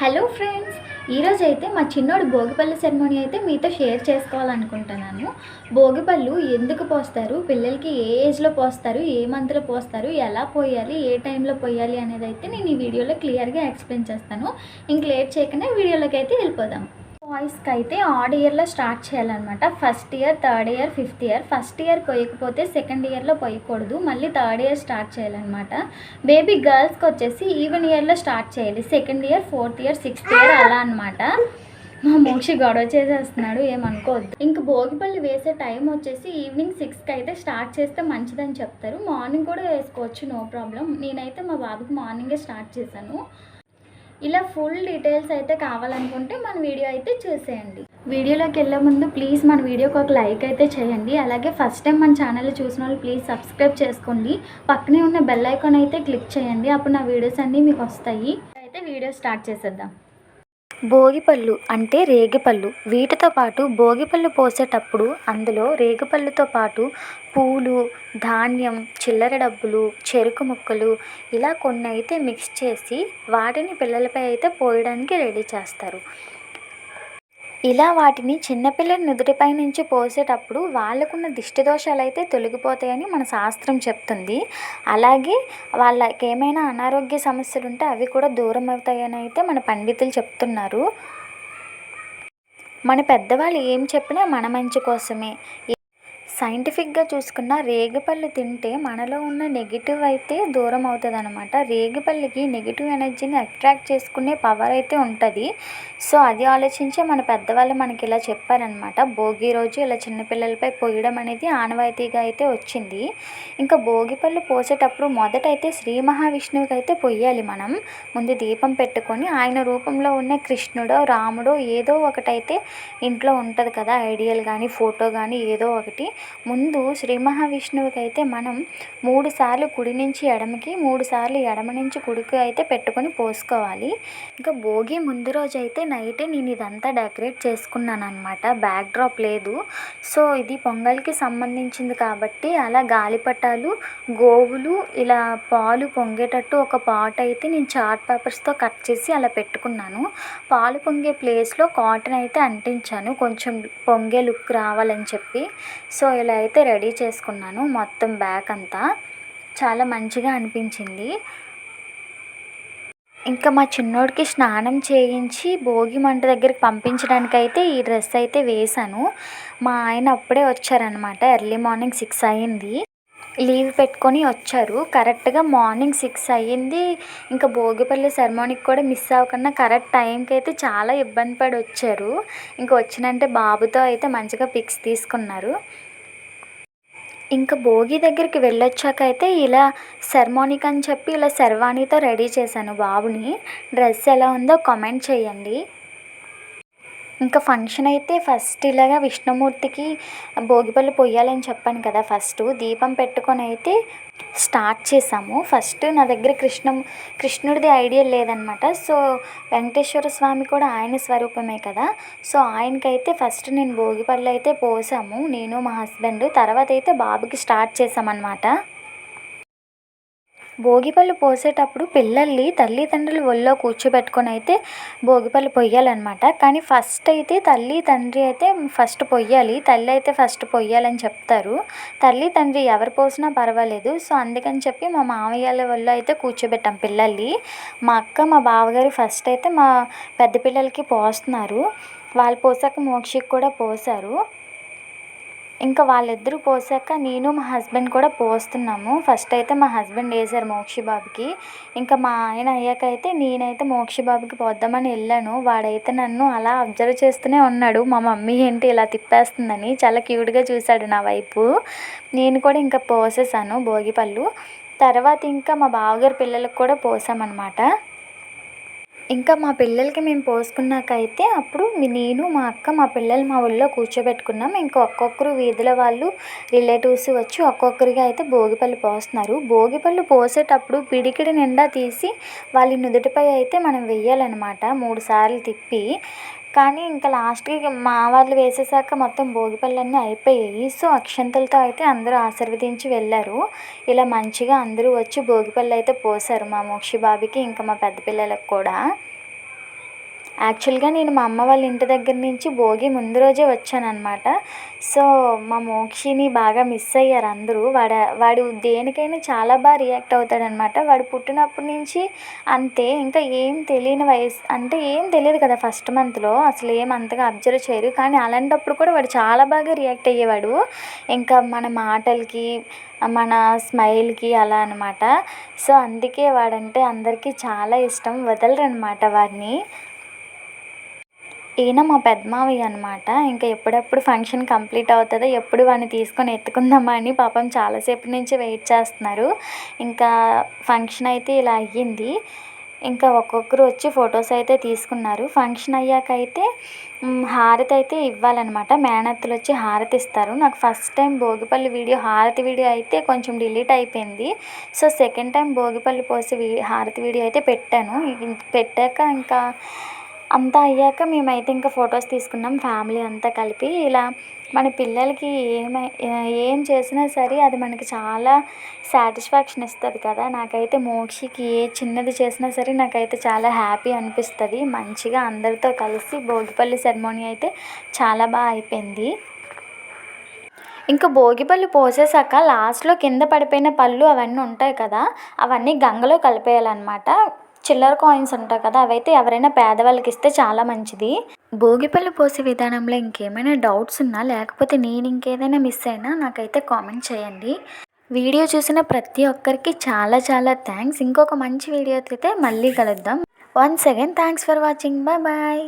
Hello friends ఈరోజు అయితే మా చిన్నోడు భోగిపల్లి సెరమోనీ అయితే మీతో షేర్ చేసుకోవాలనుకుంటున్నాను. భోగిపళ్ళు ఎందుకు పోస్తారు? పిల్లలకి ఏ ఏజ్లో పోస్తారు? ఏ మంత్లో పోస్తారు? ఎలా పోయాలి? ఏ టైంలో పోయాలి అనేది అయితే నేను ఈ వీడియోలో క్లియర్గా ఎక్స్ప్లెయిన్ చేస్తాను. ఇంక లేట్ చేయకనే వీడియోలోకి అయితే వెళ్ళిపోదాం. బాయ్స్కి అయితే ఆడ్ ఇయర్లో స్టార్ట్ చేయాలన్నమాట. First year third year fifth year. First year పోయకపోతే second ఇయర్లో పోయకూడదు. మళ్ళీ థర్డ్ ఇయర్ స్టార్ట్ చేయాలన్నమాట. బేబీ గర్ల్స్కి వచ్చేసి ఈవెన్ ఇయర్లో స్టార్ట్ చేయాలి. Second year fourth year sixth year అలా అనమాట మా మోక్షి గొడవ చేసేస్తున్నాడు ఏమనుకోవద్దు. ఇంక భోగిపల్లి వేసే టైం వచ్చేసి ఈవినింగ్ సిక్స్కి అయితే స్టార్ట్ చేస్తే మంచిదని చెప్తారు. మార్నింగ్ కూడా వేసుకోవచ్చు నో ప్రాబ్లం. నేనైతే మా బాబుకి మార్నింగే స్టార్ట్ చేశాను. ఇలా ఫుల్ డీటెయిల్స్ అయితే కావాలనుకుంటే మన వీడియో అయితే చూసేయండి. వీడియోలోకి వెళ్ళే ముందు ప్లీజ్ మన వీడియోకి ఒక లైక్ అయితే చేయండి. అలాగే ఫస్ట్ టైం మన ఛానల్ చూసిన వాళ్ళు ప్లీజ్ సబ్స్క్రైబ్ చేసుకోండి. పక్కనే ఉన్న బెల్ ఐకాన్ అయితే క్లిక్ చేయండి. అప్పుడు నా వీడియోస్ అన్నీ మీకు వస్తాయి. అయితే వీడియో స్టార్ట్ చేసేద్దాం. భోగిపళ్ళు అంటే రేగిపళ్ళు. వీటితో పాటు భోగిపళ్ళు పోసేటప్పుడు అందులో రేగిపళ్ళుతో పాటు పూలు ధాన్యం చిల్లర డబ్బులు చెరుకు ముక్కలు ఇలా కొన్ని అయితే మిక్స్ చేసి వాటిని పిల్లలపై అయితే పోయడానికి రెడీ చేస్తారు. ఇలా వాటిని చిన్నపిల్లల నుదుటిపై నుంచి పోసేటప్పుడు వాళ్ళకున్న దిష్టి దోషాలు అయితే తొలగిపోతాయని మన శాస్త్రం చెప్తుంది. అలాగే వాళ్ళకి ఏమైనా అనారోగ్య సమస్యలు ఉంటే అవి కూడా దూరం అవుతాయని అయితే మన పండితులు చెప్తున్నారు. మన పెద్దవాళ్ళు ఏం చెప్పినా మన మంచి కోసమే. సైంటిఫిక్గా చూసుకున్న రేగిపళ్ళు తింటే మనలో ఉన్న నెగిటివ్ అయితే దూరం అవుతుంది అనమాట రేగిపళ్ళకి నెగిటివ్ ఎనర్జీని అట్రాక్ట్ చేసుకునే పవర్ అయితే ఉంటుంది. సో అది ఆలోచించే మన పెద్దవాళ్ళు మనకి ఇలా చెప్పారనమాట. భోగి రోజు ఇలా చిన్నపిల్లలపై పోయడం అనేది ఆనవాయితీగా అయితే వచ్చింది. ఇంకా భోగిపళ్ళు పోసేటప్పుడు మొదట అయితే శ్రీ మహావిష్ణువుకి అయితే పొయ్యాలి మనం. ముందు దీపం పెట్టుకొని ఆయన రూపంలో ఉన్న కృష్ణుడో రాముడో ఏదో ఒకటైతే ఇంట్లో ఉంటుంది కదా ఐడియల్ కానీ ఫోటో కానీ ఏదో ఒకటి. ముందు శ్రీ మహావిష్ణువుకి అయితే మనం మూడు సార్లు కుడి నుంచి ఎడమకి మూడు సార్లు ఎడమ నుంచి కుడికి అయితే పెట్టుకొని పోసుకోవాలి. ఇంకా భోగి ముందు రోజు అయితే నైటే నేను ఇదంతా డెకరేట్ చేసుకున్నాను అనమాట బ్యాక్ డ్రాప్ లేదు. సో ఇది పొంగల్కి సంబంధించింది కాబట్టి అలా గాలిపటాలు గోవులు ఇలా పాలు పొంగేటట్టు ఒక పాట్ అయితే నేను చార్ట్ పేపర్స్తో కట్ చేసి అలా పెట్టుకున్నాను. పాలు పొంగే ప్లేస్లో కాటన్ అయితే అంటించాను. కొంచెం పొంగే లుక్ రావాలని చెప్పి. సో ఇలా అయితే రెడీ చేసుకున్నాను మొత్తం బ్యాక్ అంతా. చాలా మంచిగా అనిపించింది. ఇంకా మా చిన్నోడికి స్నానం చేయించి భోగి మంట దగ్గరికి పంపించడానికి అయితే ఈ డ్రెస్ అయితే వేశాను. మా ఆయన అప్పుడే వచ్చారనమాట ఎర్లీ మార్నింగ్ సిక్స్ అయ్యింది. లీవ్ పెట్టుకొని వచ్చారు. కరెక్ట్గా మార్నింగ్ సిక్స్ అయ్యింది. ఇంకా భోగిపల్లి సెరమోనీకి కూడా మిస్ అవ్వకుండా కరెక్ట్ టైంకి అయితే చాలా ఇబ్బంది పడి వచ్చారు ఇంకా వచ్చినంటే బాబుతో అయితే మంచిగా పిక్స్ తీసుకున్నారు. ఇంకా భోగి దగ్గరికి వెళ్ళొచ్చాక అయితే ఇలా సెర్మోనిక్ అని చెప్పి ఇలా శర్వాణితో రెడీ చేశాను బాబుని. డ్రెస్ ఎలా ఉందో కామెంట్ చేయండి. ఇంకా ఫంక్షన్ అయితే ఫస్ట్ ఇలాగా విష్ణుమూర్తికి భోగిపళ్ళు పొయ్యాలని చెప్పాను కదా ఫస్ట్. దీపం పెట్టుకొని అయితే స్టార్ట్ చేసాము. ఫస్ట్ నా దగ్గర కృష్ణ కృష్ణుడిది ఐడియా లేదనమాట. సో వెంకటేశ్వర స్వామి కూడా ఆయన స్వరూపమే కదా. సో ఆయనకైతే ఫస్ట్ నేను భోగిపళ్ళు అయితే పోసాము. నేను మా హస్బెండ్ తర్వాత అయితే బాబుకి స్టార్ట్ చేసామన్నమాట. భోగిపళ్ళు పోసేటప్పుడు పిల్లల్ని తల్లిదండ్రులు ఒళ్ళో కూర్చోబెట్టుకొని అయితే భోగిపళ్ళు పొయ్యాలన్నమాట. కానీ ఫస్ట్ అయితే తల్లి తండ్రి అయితే ఫస్ట్ పొయ్యాలి. తల్లి అయితే ఫస్ట్ పొయ్యాలని చెప్తారు. తల్లి తండ్రి ఎవరు పోసినా పర్వాలేదు. సో అందుకని చెప్పి మా మామయ్యల వల్ల అయితే కూర్చోబెట్టాం పిల్లల్ని. మా అక్క మా బావగారు ఫస్ట్ అయితే మా పెద్ద పిల్లలకి పోస్తున్నారు. వాళ్ళు పోసాక మోక్షికి కూడా పోసారు. ఇంకా వాళ్ళిద్దరూ పోసాక నేను మా హస్బెండ్ కూడా పోస్తున్నాము. ఫస్ట్ అయితే మా హస్బెండ్ వేసారు మోక్షి బాబుకి ఇంకా మా ఆయన అయ్యాక అయితే నేనైతే మోక్షి బాబుకి పోద్దామని వెళ్ళాను. వాడైతే నన్ను అలా అబ్జర్వ్ చేస్తూనే ఉన్నాడు. మా మమ్మీ ఏంటి ఇలా తిప్పేస్తుందని చాలా క్యూట్గా చూశాడు నా వైపు. నేను కూడా ఇంకా పోసేసాను భోగిపళ్ళు. తర్వాత ఇంకా మా బావగారి పిల్లలకు కూడా పోసామన్నమాట. ఇంకా మా పిల్లలకి మేము పోసుకున్నాక అయితే అప్పుడు నేను మా అక్క మా పిల్లలు మా ఊళ్ళో కూర్చోబెట్టుకున్నాం. ఇంకా ఒక్కొక్కరు వీధుల వాళ్ళు రిలేటివ్స్ వచ్చి ఒక్కొక్కరిగా అయితే భోగిపళ్ళు పోస్తున్నారు. భోగిపళ్ళు పోసేటప్పుడు పిడికిడి నిండా తీసి వాళ్ళ నుదుటిపై అయితే మనం వెయ్యాలన్నమాట. మూడు సార్లు తిప్పి కానీ ఇంకా లాస్ట్కి మా వాళ్ళు వేసేసాక మొత్తం భోగిపళ్ళన్నీ అయిపోయాయి. సో అక్షంతలతో అయితే అందరూ ఆశీర్వదించి వెళ్ళారు. ఇలా మంచిగా అందరూ వచ్చి భోగిపళ్ళు అయితే పోసారు మా మోక్షి బాబుకి ఇంకా మా పెద్ద పిల్లలకు కూడా. యాక్చువల్గా నేను మా అమ్మ వాళ్ళ ఇంటి దగ్గర నుంచి భోగి ముందు రోజే వచ్చానన్నమాట. సో మా మోక్షిని బాగా మిస్ అయ్యారు అందరూ. వాడ వాడు దేనికైనా చాలా బాగా రియాక్ట్ అవుతాడనమాట వాడు పుట్టినప్పటి నుంచి అంతే. ఇంకా ఏం తెలియని వయసు అంటే ఏం తెలియదు కదా ఫస్ట్ మంత్లో అసలు ఏం అంతగా అబ్జర్వ్ చేయరు. కానీ అలాంటప్పుడు కూడా వాడు చాలా బాగా రియాక్ట్ అయ్యేవాడు. ఇంకా మన మాటలకి మన స్మైల్కి అలా అనమాట సో అందుకే వాడంటే అందరికీ చాలా ఇష్టం. వదలరు అనమాట వాడిని. ఈయన మా పెద్మావయ్య అనమాట ఇంకా ఎప్పుడెప్పుడు ఫంక్షన్ కంప్లీట్ అవుతుందో ఎప్పుడు వాడిని తీసుకొని ఎత్తుకుందామా అని పాపం చాలాసేపు నుంచి వెయిట్ చేస్తున్నారు. ఇంకా ఫంక్షన్ అయితే ఇలా అయ్యింది. ఇంకా ఒక్కొక్కరు వచ్చి ఫొటోస్ అయితే తీసుకున్నారు. ఫంక్షన్ అయ్యాక అయితే హారతి అయితే ఇవ్వాలన్నమాట. మేనత్తులు వచ్చి హారతి ఇస్తారు. నాకు ఫస్ట్ టైం భోగిపల్లి వీడియో హారతి వీడియో అయితే కొంచెం డిలీట్ అయిపోయింది. సో సెకండ్ టైం భోగిపల్లి పోసి హారతి వీడియో అయితే పెట్టాను. పెట్టాక ఇంకా అంతా అయ్యాక మేమైతే ఇంకా ఫొటోస్ తీసుకున్నాం ఫ్యామిలీ అంతా కలిపి. ఇలా మన పిల్లలకి ఏమై ఏం చేసినా సరే అది మనకి చాలా సాటిస్ఫాక్షన్ ఇస్తుంది కదా. నాకైతే మోక్షికి ఏ చిన్నది చేసినా సరే నాకైతే చాలా హ్యాపీ అనిపిస్తుంది. మంచిగా అందరితో కలిసి భోగిపల్లి సెరమోనీ అయితే చాలా బాగా అయిపోయింది. ఇంకా భోగిపళ్ళు పోసేసాక లాస్ట్లో కింద పడిపోయిన పళ్ళు అవన్నీ ఉంటాయి కదా అవన్నీ గంగలో కలిపేయాలన్నమాట. చిల్లర కాయిన్స్ ఉంటాయి కదా అవైతే ఎవరైనా పేదవాళ్ళకి ఇస్తే చాలా మంచిది. భోగిపళ్ళు పోసే విధానంలో ఇంకేమైనా డౌట్స్ ఉన్నా లేకపోతే నేను ఇంకేదైనా మిస్ అయినా నాకైతే కామెంట్ చేయండి. వీడియో చూసిన ప్రతి ఒక్కరికి చాలా చాలా థ్యాంక్స్. ఇంకొక మంచి వీడియోతో అయితే మళ్ళీ కలుద్దాం. Once again thanks for watching. Bye bye.